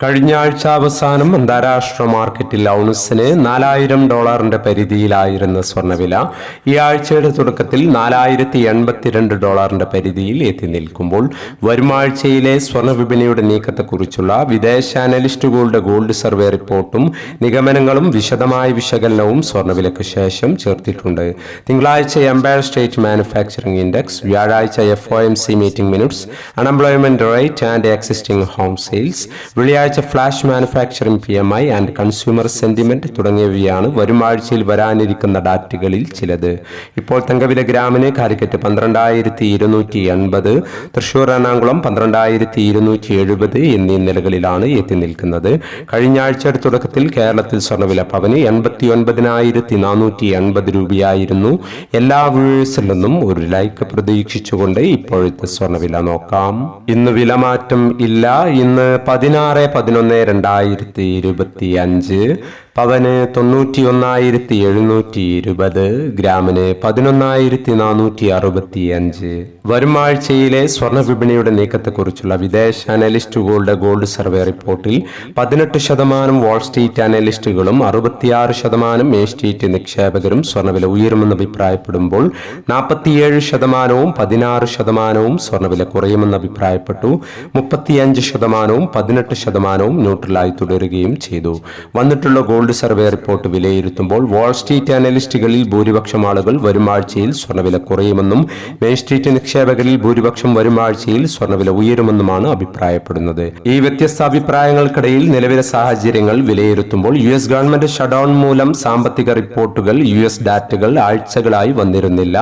കഴിഞ്ഞ ആഴ്ച അവസാനം അന്താരാഷ്ട്ര മാർക്കറ്റിൽ ഔൺസിന് നാലായിരം ഡോളറിന്റെ പരിധിയിലായിരുന്ന സ്വർണവില ഈ ആഴ്ചയുടെ തുടക്കത്തിൽ നാലായിരത്തി എൺപത്തിരണ്ട് ഡോളറിന്റെ പരിധിയിൽ എത്തി നിൽക്കുമ്പോൾ വരും ആഴ്ചയിലെ നീക്കത്തെക്കുറിച്ചുള്ള വിദേശ അനലിസ്റ്റുകളുടെ ഗോൾഡ് സർവേ റിപ്പോർട്ടും നിഗമനങ്ങളും വിശദമായ വിശകലനവും സ്വർണവിലയ്ക്ക് ശേഷം ചേർത്തിട്ടുണ്ട്. തിങ്കളാഴ്ച എംപയർ സ്റ്റേറ്റ് മാനുഫാക്ചറിംഗ് ഇൻഡെക്സ് വ്യാഴാഴ്ച F O M C meeting minutes unemployment rate and existing home sales വെള്ളിയാഴ്ച flash manufacturing P M I and consumer sentiment തുടങ്ങിയവയാണ് വരും ആഴ്ചയിൽ വരാനിരിക്കുന്ന ഡാറ്റകളിൽ ചിലത്. ഇപ്പോൾ തങ്കവില ഗ്രാമിന് കാലിക്കറ്റ് പന്ത്രണ്ടായിരത്തി ഇരുന്നൂറ്റി എൺപത് തൃശൂർ എറണാകുളം പന്ത്രണ്ടായിരത്തി ഇരുന്നൂറ്റി എഴുപത് എന്നീ നിലകളിലാണ് എത്തി നിൽക്കുന്നത്. കഴിഞ്ഞ ആഴ്ചയുടെ തുടക്കത്തിൽ കേരളത്തിൽ സ്വർണവില പവന് എൺപത്തി ഒൻപതിനായിരത്തി നാനൂറ്റി എൺപത് രൂപയായിരുന്നു. എല്ലാ വ്യൂവേഴ്സിൽ നിന്നും ഒരു ലൈക്ക് പ്രതീക്ഷിച്ചുകൊണ്ട് ഇപ്പോഴത്തെ സ്വർണവില നോക്കാം. ഇന്ന് വിലമാറ്റം ഇല്ല. ഇന്ന് പതിനാറ് പതിനൊന്ന് രണ്ടായിരത്തി ഇരുപത്തി അഞ്ച് പവന് തൊണ്ണൂറ്റി ഒന്നായിരത്തി എഴുന്നൂറ്റി ഇരുപത് ഗ്രാമിന് പതിനൊന്നായിരത്തി നാനൂറ്റി അറുപത്തി അഞ്ച് വരും ആഴ്ചയിലെ സ്വർണ വിപണിയുടെ നീക്കത്തെക്കുറിച്ചുള്ള വിദേശ അനലിസ്റ്റുകളുടെ ഗോൾഡ് സർവേ റിപ്പോർട്ടിൽ പതിനെട്ട് ശതമാനം വാൾ സ്ട്രീറ്റ് അനലിസ്റ്റുകളും അറുപത്തിയാറ് ശതമാനം മേ സ്ട്രീറ്റ് നിക്ഷേപകരും സ്വർണവില ഉയരുമെന്ന് അഭിപ്രായപ്പെടുമ്പോൾ നാൽപ്പത്തിയേഴ് ശതമാനവും പതിനാറ് ശതമാനവും സ്വർണവില കുറയുമെന്ന് അഭിപ്രായപ്പെട്ടു. മുപ്പത്തിയഞ്ച് ശതമാനവും പതിനെട്ട് ശതമാനവും ന്യൂട്രലായി തുടരുകയും ചെയ്തു. വന്നിട്ടുള്ള ഗോൾഡ് സർവേ റിപ്പോർട്ട് വിലയിരുത്തുമ്പോൾ വാൾ സ്ട്രീറ്റ് അനലിസ്റ്റുകളിൽ ഭൂരിപക്ഷം ആളുകൾ വരും ആഴ്ചയിൽ സ്വർണവില കുറയുമെന്നും മെയിൻ സ്ട്രീറ്റ് നിക്ഷേപകരിൽ ഭൂരിപക്ഷം വരും ആഴ്ചയിൽ സ്വർണവില ഉയരുമെന്നുമാണ് അഭിപ്രായപ്പെടുന്നത്. ഈ വ്യത്യസ്ത അഭിപ്രായങ്ങൾക്കിടയിൽ നിലവിലെ സാഹചര്യങ്ങൾ വിലയിരുത്തുമ്പോൾ യു എസ് ഗവൺമെന്റ് ഷഡൌൺ മൂലം സാമ്പത്തിക റിപ്പോർട്ടുകൾ യു എസ് ഡാറ്റകൾ ആഴ്ചകളായി വന്നിരുന്നില്ല.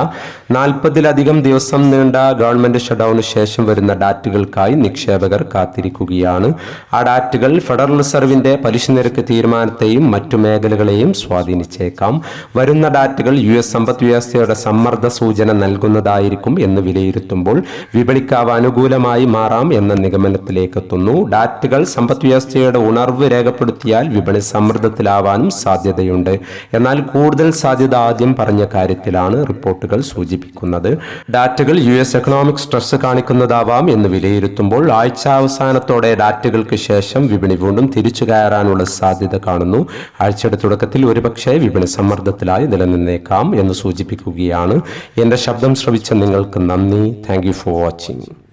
നാൽപ്പതിലധികം ദിവസം നീണ്ട ഗവൺമെന്റ് ഷഡൌണിന് ശേഷം വരുന്ന ഡാറ്റകൾക്കായി നിക്ഷേപകർ കാത്തിരിക്കുകയാണ്. ആ ഡാറ്റകൾ ഫെഡറൽ റിസർവിന്റെ പലിശ നിരക്ക് തീരുമാനത്തെയും മറ്റു മേഖലകളെയും സ്വാധീനിച്ചേക്കാം. വരുന്ന ഡാറ്റകൾ യു എസ് സമ്പദ് വ്യവസ്ഥയുടെ സമ്മർദ്ദ സൂചന നൽകുന്നതായിരിക്കും എന്ന് വിലയിരുത്തുമ്പോൾ വിപണിക്കാവ് അനുകൂലമായി മാറാം എന്ന നിഗമനത്തിലേക്കെത്തുന്നു. ഡാറ്റകൾ സമ്പദ് വ്യവസ്ഥയുടെ ഉണർവ് രേഖപ്പെടുത്തിയാൽ വിപണി സമ്മർദ്ദത്തിലാവാനും സാധ്യതയുണ്ട്. എന്നാൽ കൂടുതൽ സാധ്യത ആദ്യം പറഞ്ഞ കാര്യത്തിലാണ് റിപ്പോർട്ടുകൾ സൂചിപ്പിക്കുന്നത്. ഡാറ്റകൾ യു എസ് എക്കണോമിക് സ്ട്രെസ് കാണിക്കുന്നതാവാം എന്ന് വിലയിരുത്തുമ്പോൾ ആഴ്ച അവസാനത്തോടെ ഡാറ്റകൾക്ക് ശേഷം വിപണി വീണ്ടും തിരിച്ചു കയറാനുള്ള സാധ്യത കാണുന്നു. ആഴ്ചയുടെ തുടക്കത്തിൽ ഒരുപക്ഷെ വിപണി സമ്മർദ്ദത്തിലായി നിലനിന്നേക്കാം എന്ന് സൂചിപ്പിക്കുകയാണ്. എന്റെ ശബ്ദം ശ്രവിച്ച നിങ്ങൾക്ക് നന്ദി. Thank for watching.